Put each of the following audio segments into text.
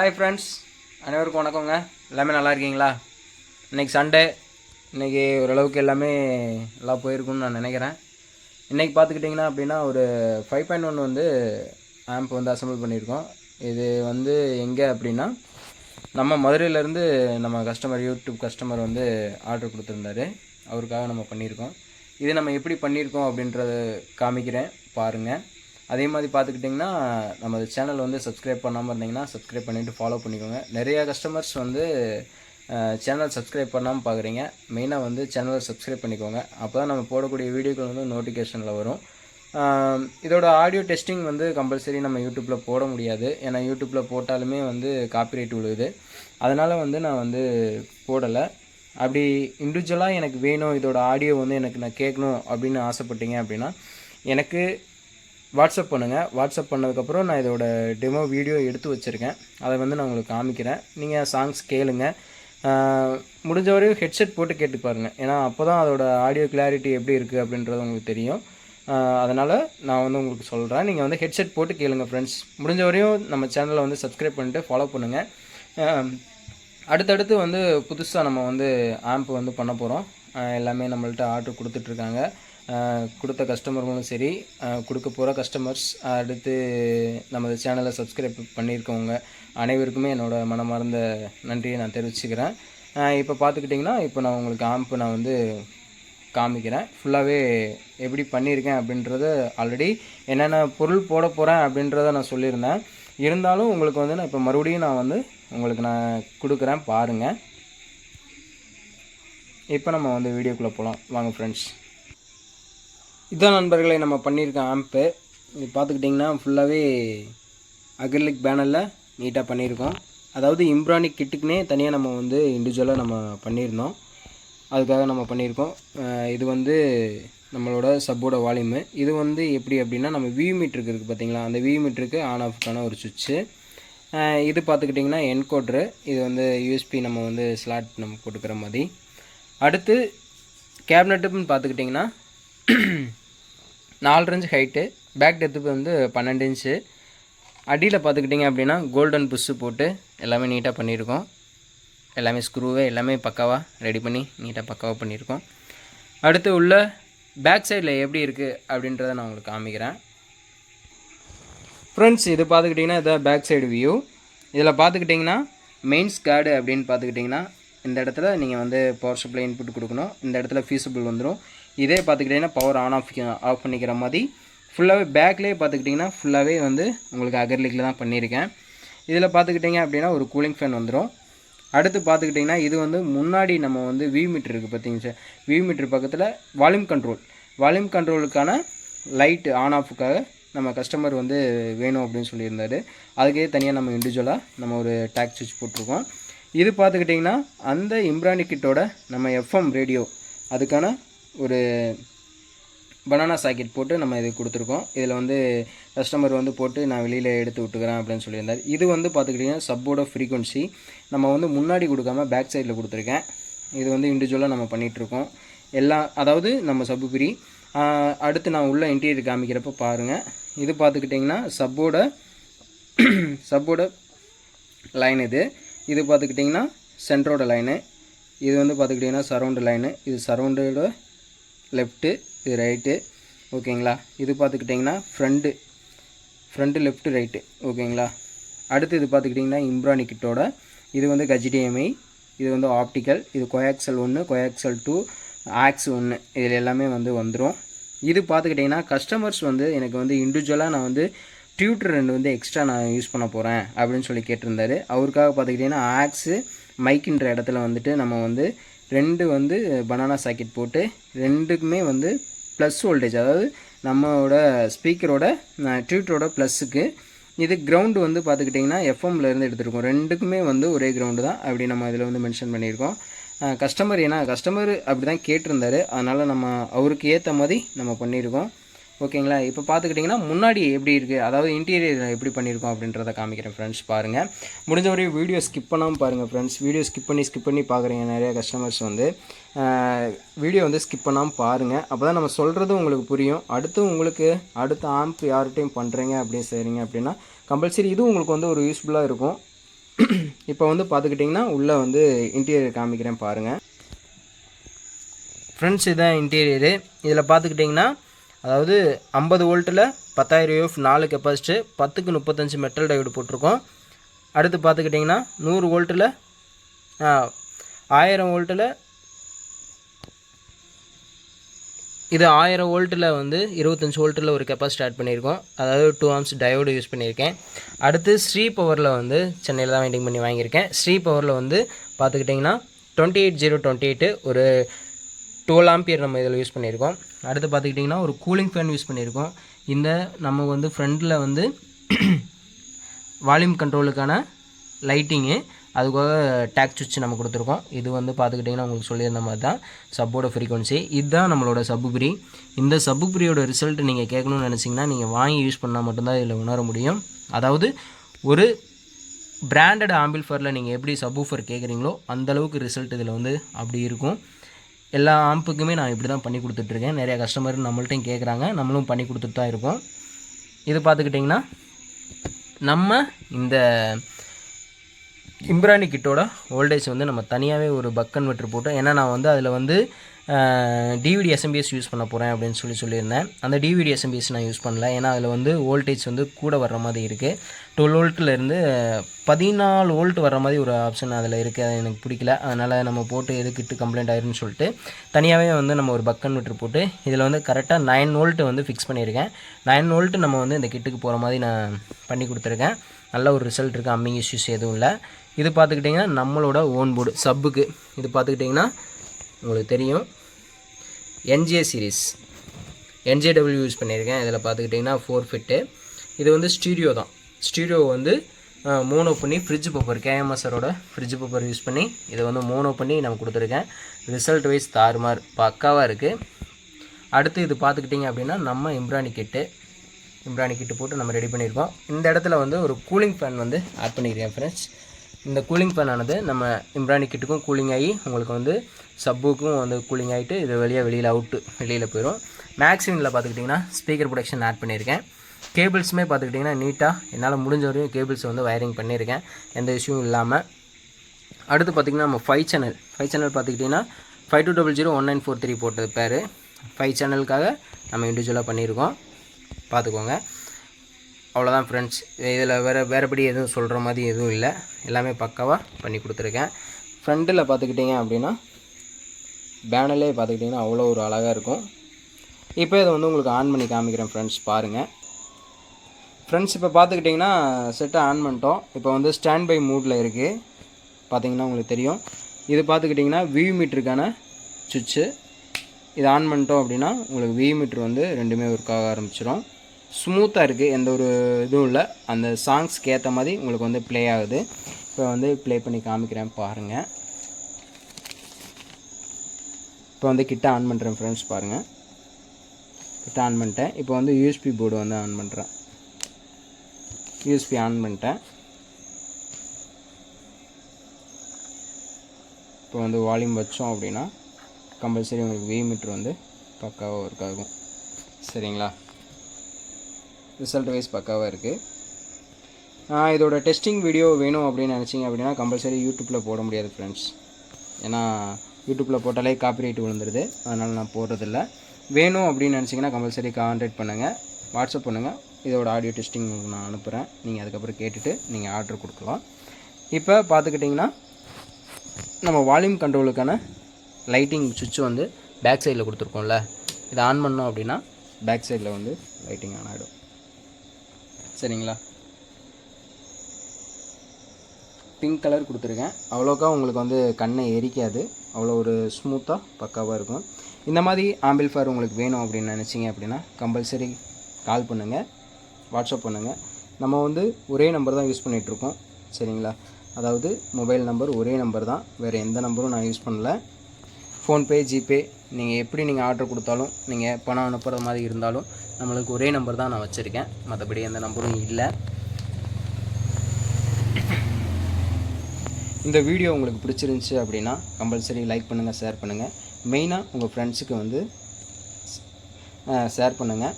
Hi friends அனைவருக்கும் வணக்கங்க. எல்லாமே நல்லா இருக்கீங்களா? இன்றைக்கி சண்டே இன்றைக்கி ஓரளவுக்கு எல்லாமே நல்லா போயிருக்குன்னு நான் நினைக்கிறேன். இன்றைக்கி பார்த்துக்கிட்டிங்கன்னா அப்படின்னா ஒரு ஃபைவ் பாயிண்ட் ஒன் வந்து ஆம்ப் வந்து அசம்பிள் பண்ணியிருக்கோம். இது வந்து எங்கே அப்படின்னா நம்ம மதுரையிலேருந்து நம்ம கஸ்டமர் யூடியூப் கஸ்டமர் வந்து ஆர்டர் கொடுத்துருந்தாரு. அவருக்காக நம்ம பண்ணியிருக்கோம். இது நம்ம எப்படி பண்ணியிருக்கோம் அப்படின்றத காமிக்கிறேன். பாருங்கள் அதே மாதிரி பார்த்துக்கிட்டிங்கன்னா நம்ம சேனல் வந்து சப்ஸ்கிரைப் பண்ணாமல் இருந்தீங்கன்னா சப்ஸ்கிரைப் பண்ணிவிட்டு ஃபாலோ பண்ணிக்கோங்க. நிறையா கஸ்டமர்ஸ் வந்து சேனல் சப்ஸ்கிரைப் பண்ணாமல் பார்க்குறீங்க மெயினாக வந்து சேனலை சப்ஸ்கிரைப் பண்ணிக்கோங்க. அப்போ தான் நம்ம போடக்கூடிய வீடியோக்கள் வந்து நோட்டிஃபிகேஷனில் வரும். இதோட ஆடியோ டெஸ்டிங் வந்து கம்பல்சரி நம்ம யூடியூப்பில் போட முடியாது. ஏன்னா யூடியூப்பில் போட்டாலுமே வந்து காப்பிரைட் விழுகுது. அதனால் வந்து நான் வந்து போடலை. அப்படி இண்டிவிஜுவலாக எனக்கு வேணும் இதோட ஆடியோ வந்து எனக்கு நான் கேட்கணும் அப்படின்னு ஆசைப்பட்டீங்க அப்படின்னா எனக்கு வாட்ஸ்அப் பண்ணுங்கள் வாட்ஸ்அப் பண்ணதுக்கப்புறம் நான் இதோட டெமோ வீடியோ எடுத்து வச்சுருக்கேன். அதை வந்து நான் உங்களுக்கு காமிக்கிறேன். நீங்கள் சாங்ஸ் கேளுங்க. முடிஞ்ச வரையும் ஹெட்செட் போட்டு கேட்டு பாருங்கள் ஏன்னா அப்போ தான் அதோட ஆடியோ கிளாரிட்டி எப்படி இருக்குது அப்படின்றது உங்களுக்கு தெரியும். அதனால் நான் வந்து உங்களுக்கு சொல்கிறேன் நீங்கள் வந்து ஹெட்செட் போட்டு கேளுங்க ஃப்ரெண்ட்ஸ் முடிஞ்ச வரையும் நம்ம சேனலை வந்து சப்ஸ்கிரைப் பண்ணிட்டு ஃபாலோ பண்ணுங்கள் அடுத்தடுத்து வந்து புதுசாக நம்ம வந்து ஆம்ப் வந்து பண்ண போகிறோம் எல்லாமே நம்மள்ட்ட ஆர்டர் கொடுத்துட்ருக்காங்க கொடுத்த கஸ்டமர்களும் சரி கொடுக்க போகிற கஸ்டமர்ஸ் அடுத்து நமது சேனலை சப்ஸ்கிரைப் பண்ணியிருக்கவங்க அனைவருக்குமே என்னோட மனமார்ந்த நன்றியை நான் தெரிவிச்சுக்கிறேன். இப்போ பார்த்துக்கிட்டிங்கன்னா இப்போ நான் உங்களுக்கு ஆம்ப் நான் வந்து காமிக்கிறேன். ஃபுல்லாகவே எப்படி பண்ணியிருக்கேன் அப்படின்றத ஆல்ரெடி என்னென்ன பொருள் போட போகிறேன் அப்படின்றத நான் சொல்லியிருந்தேன். இருந்தாலும் உங்களுக்கு வந்து நான் இப்போ மறுபடியும் நான் வந்து உங்களுக்கு நான் கொடுக்குறேன் பாருங்கள் இப்போ நம்ம வந்து வீடியோக்குள்ளே போகலாம் வாங்க ஃப்ரெண்ட்ஸ் இதான் நண்பர்களை நம்ம பண்ணியிருக்க ஆம்ப்பு இது பார்த்துக்கிட்டிங்கன்னா ஃபுல்லாகவே அக்ரிலிக் பேனரில் நீட்டாக பண்ணியிருக்கோம். அதாவது இம்ப்ரானிக் கிட்டுக்குனே தனியாக நம்ம வந்து இண்டிவிஜுவலாக நம்ம பண்ணியிருந்தோம். அதுக்காக நம்ம பண்ணியிருக்கோம். இது வந்து நம்மளோட சப்போட வால்யூமு இது வந்து எப்படி அப்படின்னா நம்ம வியூ மீட்ருக்கு இருக்குது பார்த்தீங்களா? அந்த வியூ மீட்ருக்கு ஆன் ஆஃப்க்கான ஒரு சுவிட்சு இது பார்த்துக்கிட்டிங்கன்னா என்கோட்ரு இது வந்து யூஎஸ்பி நம்ம வந்து ஸ்லாட் நம்ம போட்டுக்கிற மாதிரி. அடுத்து கேபினட்டுன்னு பார்த்துக்கிட்டிங்கன்னா நாலு இன்ச் ஹைட்டு பேக் டெத்து வந்து பன்னெண்டு இன்ச்சு அடியில் பார்த்துக்கிட்டிங்க அப்படின்னா கோல்டன் புஷ்ஷு போட்டு எல்லாமே நீட்டாக பண்ணியிருக்கோம். எல்லாமே ஸ்க்ரூவே எல்லாமே பக்காவாக ரெடி பண்ணி நீட்டாக பக்காவாக பண்ணியிருக்கோம். அடுத்து உள்ள பேக் சைடில் எப்படி இருக்குது அப்படின்றத நான் உங்களுக்கு காமிக்கிறேன். ஃப்ரெண்ட்ஸ் இது பார்த்துக்கிட்டிங்கன்னா இதான் பேக் சைடு வியூ இதில் பார்த்துக்கிட்டிங்கன்னா மெயின்ஸ் கார்டு அப்படின்னு பார்த்துக்கிட்டிங்கன்னா இந்த இடத்துல நீங்கள் வந்து பவர் சப்ளை இன்புட் கொடுக்கணும். இந்த இடத்துல ஃபீஸபிள் வந்துடும் இதே பார்த்துக்கிட்டிங்கன்னா பவர் ஆன் ஆஃப் ஆஃப் பண்ணிக்கிற மாதிரி. ஃபுல்லாகவே பேக்லேயே பார்த்துக்கிட்டிங்கன்னா ஃபுல்லாகவே வந்து உங்களுக்கு அகர்லிக்கில் தான் பண்ணியிருக்கேன். இதில் பார்த்துக்கிட்டிங்க அப்படின்னா ஒரு கூலிங் ஃபேன் வந்துடும் அடுத்து பார்த்துக்கிட்டிங்கன்னா இது வந்து முன்னாடி நம்ம வந்து வியூ மீட்டர் இருக்குது பார்த்தீங்க சார் வியூ மீட்டர் பக்கத்தில் வால்யூம் கண்ட்ரோல் வால்யூம் கண்ட்ரோலுக்கான லைட்டு ஆன் ஆஃபுக்காக நம்ம கஸ்டமர் வந்து வேணும் அப்படின்னு சொல்லியிருந்தாரு. அதுக்கே தனியாக நம்ம இண்டிவிஜுவலாக நம்ம ஒரு டேக் சுவிட்ச் போட்டிருக்கோம். இது பார்த்துக்கிட்டிங்கன்னா அந்த இம்ரானி கிட்டோட நம்ம எஃப்எம் ரேடியோ அதுக்கான ஒரு பனானா சாக்கெட் போட்டு நம்ம இது கொடுத்துருக்கோம். இதில் வந்து கஸ்டமர் வந்து போட்டு நான் வெளியில் எடுத்து விட்டுக்கிறேன் அப்படின்னு சொல்லியிருந்தார். இது வந்து பார்த்துக்கிட்டிங்கன்னா சப்போட ஃப்ரீக்குவன்சி நம்ம வந்து முன்னாடி கொடுக்காம பேக் சைடில் கொடுத்துருக்கேன். இது வந்து இண்டிவிஜுவலாக நம்ம பண்ணிகிட்ருக்கோம் எல்லா அதாவது நம்ம சப்பு பிரி. அடுத்து நான் உள்ள இன்டீரியர் காமிக்கிறப்ப பாருங்கள் இது பார்த்துக்கிட்டிங்கன்னா சப்போட சப்போட லைன் இது. இது பார்த்துக்கிட்டிங்கன்னா சென்டரோட லைனு இது வந்து பார்த்துக்கிட்டிங்கன்னா சரௌண்டு லைனு இது சரௌண்டோட லெஃப்ட்டு இது ரைட்டு ஓகேங்களா இது பார்த்துக்கிட்டிங்கன்னா ஃப்ரண்ட்டு ஃப்ரண்ட்டு லெஃப்ட்டு ரைட்டு ஓகேங்களா அடுத்து இது பார்த்துக்கிட்டிங்கன்னா இம்ப்ரானி கிட்டோட இது வந்து ஹெச்டிஎம்ஐ இது வந்து ஆப்டிக்கல் இது கொயாக்சல் ஒன்று கொயாக்சல் டூ ஆக்ஸ் ஒன்று இதில் எல்லாமே வந்து வந்துடும் இது பார்த்துக்கிட்டிங்கன்னா கஸ்டமர்ஸ் வந்து எனக்கு வந்து இண்டிவிஜுவலாக நான் வந்து டியூட்டர் ரெண்டு வந்து எக்ஸ்ட்ரா நான் யூஸ் பண்ண போகிறேன் அப்படின்னு சொல்லி கேட்டிருந்தாரு. அவருக்காக பார்த்துக்கிட்டிங்கன்னா ஆக்ஸு மைக்குன்ற இடத்துல வந்துட்டு நம்ம வந்து ரெண்டு வந்து பனானா சாக்கெட் போட்டு ரெண்டுக்குமே வந்து ப்ளஸ் வோல்டேஜ் அதாவது நம்மளோட ஸ்பீக்கரோட ட்யூட்டரோட ப்ளஸ்ஸுக்கு இது கிரவுண்டு வந்து பார்த்துக்கிட்டிங்கன்னா எஃப்எம்ல இருந்து எடுத்துருக்கோம். ரெண்டுக்குமே வந்து ஒரே கிரவுண்டு தான் அப்படி நம்ம இதில் வந்து மென்ஷன் பண்ணியிருக்கோம். கஸ்டமர் ஏன்னா கஸ்டமர் அப்படி தான் கேட்டிருந்தாரு. அதனால் நம்ம அவருக்கு ஏற்ற மாதிரி நம்ம பண்ணியிருக்கோம். ஓகேங்களா? இப்போ பார்த்துக்கிட்டிங்கன்னா முன்னாடி எப்படி இருக்குது அதாவது இன்டீரியர் எப்படி பண்ணியிருக்கோம் அப்படின்றத காமிக்கிறேன் ஃப்ரெண்ட்ஸ் பாருங்கள் முடிஞ்ச வரையும் வீடியோ ஸ்கிப் பண்ணாமல் பாருங்கள் ஃப்ரெண்ட்ஸ் வீடியோ ஸ்கிப் பண்ணி ஸ்கிப் பண்ணி பார்க்குறீங்க நிறைய கஸ்டமர்ஸ் வந்து. வீடியோ வந்து ஸ்கிப் பண்ணாமல் பாருங்கள் அப்போ தான் நம்ம சொல்கிறது உங்களுக்கு புரியும். அடுத்து உங்களுக்கு அடுத்த ஆம்ப் யார்கிட்டையும் பண்ணுறீங்க அப்படின்னு செய்கிறீங்க அப்படின்னா கம்பல்சரி இதுவும் உங்களுக்கு வந்து ஒரு யூஸ்ஃபுல்லாக இருக்கும். இப்போ வந்து பார்த்துக்கிட்டிங்கன்னா உள்ளே வந்து இன்டீரியர் காமிக்கிறேன் பாருங்கள் ஃப்ரெண்ட்ஸ் இதுதான் இன்டீரியரு இதில் பார்த்துக்கிட்டிங்கன்னா அதாவது ஐம்பது வோல்ட்டில் பத்தாயிரம் யூஎஃப் நாலு கெப்பாசிட்டி பத்துக்கு முப்பத்தஞ்சு மெட்டல் டயோடு போட்டிருக்கோம். அடுத்து பார்த்துக்கிட்டிங்கன்னா நூறு வோல்ட்டில் ஆயிரம் வோல்ட்டில் இது ஆயிரம் வோல்ட்டில் வந்து இருபத்தஞ்சி வோல்ட்டில் ஒரு கெப்பாசிட்டி ஆட் பண்ணியிருக்கோம். அதாவது டூ ஆம்ஸ் டயோடு யூஸ் பண்ணியிருக்கேன். அடுத்து ஸ்ரீ பவரில் வந்து சென்னையில் தான் வெயிட்டிங் பண்ணி வாங்கியிருக்கேன். ஸ்ரீ பவரில் வந்து பார்த்துக்கிட்டிங்கன்னா twenty eight zero twenty eight ஒரு டுவெல் ஆம்பியர் நம்ம இதில் யூஸ் பண்ணியிருக்கோம். அடுத்து பார்த்துக்கிட்டிங்கன்னா ஒரு கூலிங் ஃபேன் யூஸ் பண்ணியிருக்கோம். இந்த நம்ம வந்து ஃப்ரண்டில் வந்து வால்யூம் கண்ட்ரோலுக்கான லைட்டிங்கு அதுக்காக டேக் சுவிட்ச் நம்ம கொடுத்துருக்கோம். இது வந்து பார்த்துக்கிட்டிங்கன்னா உங்களுக்கு சொல்லியிருந்த மாதிரி தான் சப்போட ஃப்ரீக்வன்சி இதுதான் நம்மளோட சப்புபிரி இந்த சப்புபிரியோட ரிசல்ட் நீங்கள் கேட்கணும்னு நினச்சிங்கன்னா நீங்கள் வாங்கி யூஸ் பண்ணால் மட்டும்தான் இதில் உணர முடியும். அதாவது ஒரு பிராண்டட் ஆம்பிள்ஃபரில் நீங்கள் எப்படி சப்வூஃபர் கேட்குறீங்களோ அந்தளவுக்கு ரிசல்ட் இதில் வந்து அப்படி இருக்கும். எல்லா ஆம்புக்குமே நான் இப்படி தான் பண்ணி கொடுத்துட்ருக்கேன். நிறையா கஸ்டமர் நம்மள்ட்டையும் கேட்குறாங்க நம்மளும் பண்ணி கொடுத்துட்டு தான் இருக்கோம். இது பார்த்துக்கிட்டிங்கன்னா நம்ம இந்த இம்ரானி கிட்டோட ஓல்டேஜ் வந்து நம்ம தனியாகவே ஒரு பக் கன்வெர்ட்டர் போட்டோம். ஏன்னா நான் வந்து அதில் வந்து டிவிடி எஸ்எம்பிஎஸ் யூஸ் பண்ண போகிறேன் அப்படின்னு சொல்லி சொல்லியிருந்தேன். அந்த டிவிடி எஸ்எம்பிஎஸ் நான் யூஸ் பண்ணல. ஏன்னா அதில் வந்து வோல்டேஜ் வந்து கூட வர்ற மாதிரி இருக்குது டுவெல் வோல்ட்லேருந்து பதினாலு வோல்ட் வர்ற மாதிரி ஒரு ஆப்ஷன் அதில் இருக்குது அது எனக்கு பிடிக்கல. அதனால் நம்ம போட்டு எதுக்கிட்டு கம்ப்ளைண்ட் ஆயிருன்னு சொல்லிட்டு தனியாகவே வந்து நம்ம ஒரு பக்கன் கன்வெர்ட்டர் போட்டு இதில் வந்து கரெக்டாக நைன் வோல்ட் வந்து ஃபிக்ஸ் பண்ணியிருக்கேன். நைன் வோல்ட் நம்ம வந்து இந்த கிட்டுக்கு போகிற மாதிரி நான் பண்ணி கொடுத்துருக்கேன். நல்ல ஒரு ரிசல்ட் இருக்குது அம்மிங் இஷ்யூஸ் எதுவும் இல்லை. இது பார்த்துக்கிட்டிங்கன்னா நம்மளோட ஓன் போர்டு சப்புக்கு இது பார்த்துக்கிட்டிங்கன்னா உங்களுக்கு தெரியும். என்ஜே சீரிஸ் என்ஜேடபிள்யூ யூஸ் பண்ணியிருக்கேன். இதில் பார்த்துக்கிட்டிங்கன்னா ஃபோர் ஃபிட்டு இது வந்து ஸ்டீரியோ தான். ஸ்டீரியோ வந்து மோனோ பண்ணி ஃப்ரிட்ஜ் பேப்பர் கேஎம்எஸ்ஆரோட ஃப்ரிட்ஜ் பேப்பர் யூஸ் பண்ணி இதை வந்து மோனோ பண்ணி நான் கொடுத்துருக்கேன். ரிசல்ட் வைஸ் தாறுமார் பக்காவாக இருக்குது அடுத்து இது பார்த்துக்கிட்டிங்க அப்படின்னா நம்ம இம்ரானி கிட்டு இம்ரானி கிட்டு போட்டு நம்ம ரெடி பண்ணியிருக்கோம். இந்த இடத்துல வந்து ஒரு கூலிங் ஃபேன் வந்து ஆட் பண்ணியிருக்கேன் ஃப்ரெண்ட்ஸ் இந்த கூலிங் ஃபேன் ஆனது நம்ம இம்ரானி கிட்டுக்கும் கூலிங் ஆகி உங்களுக்கு வந்து சப்புக்கும் வந்து கூலிங் ஆகிட்டு இது வெளியே வெளியில் அவுட்டு வெளியில் போயிடும் மேக்ஸிமில் பார்த்துக்கிட்டிங்கன்னா ஸ்பீக்கர் ப்ரொடக்ஷன் ஆட் பண்ணியிருக்கேன். கேபிள்ஸுமே பார்த்துக்கிட்டிங்கன்னா நீட்டாக என்னால் முடிஞ்ச வரையும் கேபிள்ஸ் வந்து வயரிங் பண்ணியிருக்கேன். எந்த இஷ்யூவும் இல்லாமல் அடுத்து பார்த்திங்கன்னா நம்ம ஃபைவ் சேனல் ஃபைவ் சேனல் பார்த்துக்கிட்டிங்கன்னா five two double zero one nine four three போட்டது பேர். ஃபைவ் சேனலுக்காக நம்ம இண்டிவிஜுவலாக பண்ணியிருக்கோம். பார்த்துக்கோங்க. அவ்வளோதான் ஃப்ரெண்ட்ஸ் இதில் வேறு வேறுபடி எதுவும் சொல்கிற மாதிரி எதுவும் இல்லை. எல்லாமே பக்காவாக பண்ணி கொடுத்துருக்கேன். ஃப்ரண்ட்டில் பார்த்துக்கிட்டிங்க அப்படின்னா பேனலே பார்த்துக்கிட்டிங்கன்னா அவ்வளோ ஒரு அழகாக இருக்கும். இப்போ இதை வந்து உங்களுக்கு ஆன் பண்ணி காமிக்கிறேன் ஃப்ரெண்ட்ஸ் பாருங்கள் ஃப்ரெண்ட்ஸ் இப்போ பார்த்துக்கிட்டிங்கன்னா செட்டை ஆன் பண்ணிட்டோம். இப்போ வந்து ஸ்டாண்ட் பை மூடில் இருக்குது பார்த்தீங்கன்னா உங்களுக்கு தெரியும். இது பார்த்துக்கிட்டிங்கன்னா வியூ மீட்டருக்கான சுவிட்சு. இது ஆன் பண்ணிட்டோம் அப்படின்னா உங்களுக்கு வியூ மீட்ரு வந்து ரெண்டுமே ஒர்க் ஆக ஆரம்பிச்சிடும். ஸ்மூத்தாக இருக்குது எந்த ஒரு இதுவும் இல்லை. அந்த சாங்ஸ்க்கு ஏற்ற மாதிரி உங்களுக்கு வந்து ப்ளே ஆகுது. இப்போ வந்து ப்ளே பண்ணி காமிக்கிறேன் பாருங்கள் இப்போ வந்து கிட்ட ஆன் பண்ணுறேன் ஃப்ரெண்ட்ஸ் பாருங்கள் கிட்ட ஆன் பண்ணிட்டேன். இப்போ வந்து யூஎஸ்பி போர்டு வந்து ஆன் பண்ணுறேன் யூஎஸ்பி ஆன் பண்ணிட்டேன். இப்போ வந்து வால்யூம் வச்சோம் அப்படின்னா கம்பல்சரி உங்களுக்கு வி மீட்ரு வந்து பக்காவாக ஒர்க் ஆகும். சரிங்களா? ரிசல்ட் வைஸ் பக்காவாக இருக்குது இதோட டெஸ்டிங் வீடியோ வேணும் அப்படின்னு நினச்சிங்க அப்படின்னா கம்பல்சரி யூடியூப்பில் போட முடியாது ஃப்ரெண்ட்ஸ் ஏன்னா யூடியூப்பில் போட்டாலே காப்பிரைட் விழுந்துருது. அதனால் நான் போடுறதில்ல. வேணும் அப்படின்னு நினச்சிங்கன்னா கம்பல்சரி கான்டாக்ட் பண்ணுங்கள் வாட்ஸ்அப் பண்ணுங்கள் இதோட ஆடியோ டெஸ்டிங் நான் அனுப்புகிறேன் நீங்கள் அதுக்கப்புறம் கேட்டுட்டு நீங்கள் ஆர்டர் கொடுக்கலாம். இப்போ பார்த்துக்கிட்டிங்கன்னா நம்ம வால்யூம் கண்ட்ரோலுக்கான லைட்டிங் சுவிட்ச் வந்து பேக் சைடில் கொடுத்துருக்கோம்ல. இதை ஆன் பண்ணோம் அப்படின்னா பேக் சைடில் வந்து லைட்டிங் ஆன் ஆகிடும் சரிங்களா? பிங்க் கலர் கொடுத்துருக்கேன். அவ்வளோக்கா உங்களுக்கு வந்து கண்ணை எரிக்காது. அவ்வளோ ஒரு ஸ்மூத்தாக பக்காவாக இருக்கும். இந்த மாதிரி ஆம்பிள்ஃபயர் உங்களுக்கு வேணும் அப்படின்னு நினச்சிங்க அப்படின்னா கம்பல்சரி கால் பண்ணுங்கள் வாட்ஸ்அப் பண்ணுங்கள் நம்ம வந்து ஒரே நம்பர் தான் யூஸ் பண்ணிகிட்ருக்கோம் சரிங்களா? அதாவது மொபைல் நம்பர் ஒரே நம்பர் தான். வேறு எந்த நம்பரும் நான் யூஸ் பண்ணல. ஃபோன்பே ஜிபே நீங்கள் எப்படி நீங்கள் ஆர்டர் கொடுத்தாலும் நீங்கள் பணம் அனுப்புகிற மாதிரி இருந்தாலும் நம்மளுக்கு ஒரே நம்பர் தான் நான் வச்சுருக்கேன். மற்றபடி எந்த நம்பரும் இல்லை. இந்த வீடியோ உங்களுக்கு பிடிச்சிருந்துச்சி அப்படின்னா கம்பல்சரி லைக் பண்ணுங்கள் ஷேர் பண்ணுங்கள் மெயினாக உங்கள் ஃப்ரெண்ட்ஸுக்கு வந்து ஷேர் பண்ணுங்கள்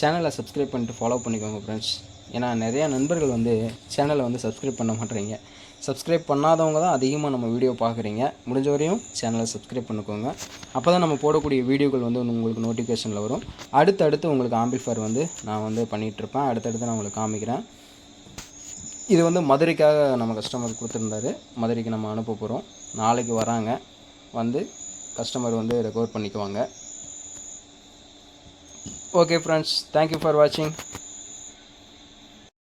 சேனலை சப்ஸ்கிரைப் பண்ணிட்டு ஃபாலோ பண்ணிக்கோங்க ஃப்ரெண்ட்ஸ் ஏன்னா நிறையா நண்பர்கள் வந்து சேனலை வந்து சப்ஸ்கிரைப் பண்ண மாட்டேறீங்க சப்ஸ்கிரைப் பண்ணாதவங்க தான் அதிகமாக நம்ம வீடியோ பார்க்குறீங்க. முடிஞ்ச வரையும் சேனலை சப்ஸ்கிரைப் பண்ணிக்கோங்க. அப்போ தான் நம்ம போடக்கூடிய வீடியோக்கள் வந்து உங்களுக்கு நோட்டிஃபிகேஷனில் வரும். அடுத்தடுத்து உங்களுக்கு ஆம்பிள்ஃபயர் வந்து நான் வந்து பண்ணிகிட்ருப்பேன் அடுத்தடுத்து நான் உங்களுக்கு காமிக்கிறேன். இது வந்து மதுரைக்காக நம்ம கஸ்டமர் கொடுத்துருந்தாரு. மதுரைக்கு நம்ம அனுப்ப போகிறோம் நாளைக்கு வராங்க. வந்து கஸ்டமர் வந்து ரெக்கவர் பண்ணிக்குவாங்க. ஓகே ஃப்ரெண்ட்ஸ் தேங்க்யூ ஃபார் வாட்சிங்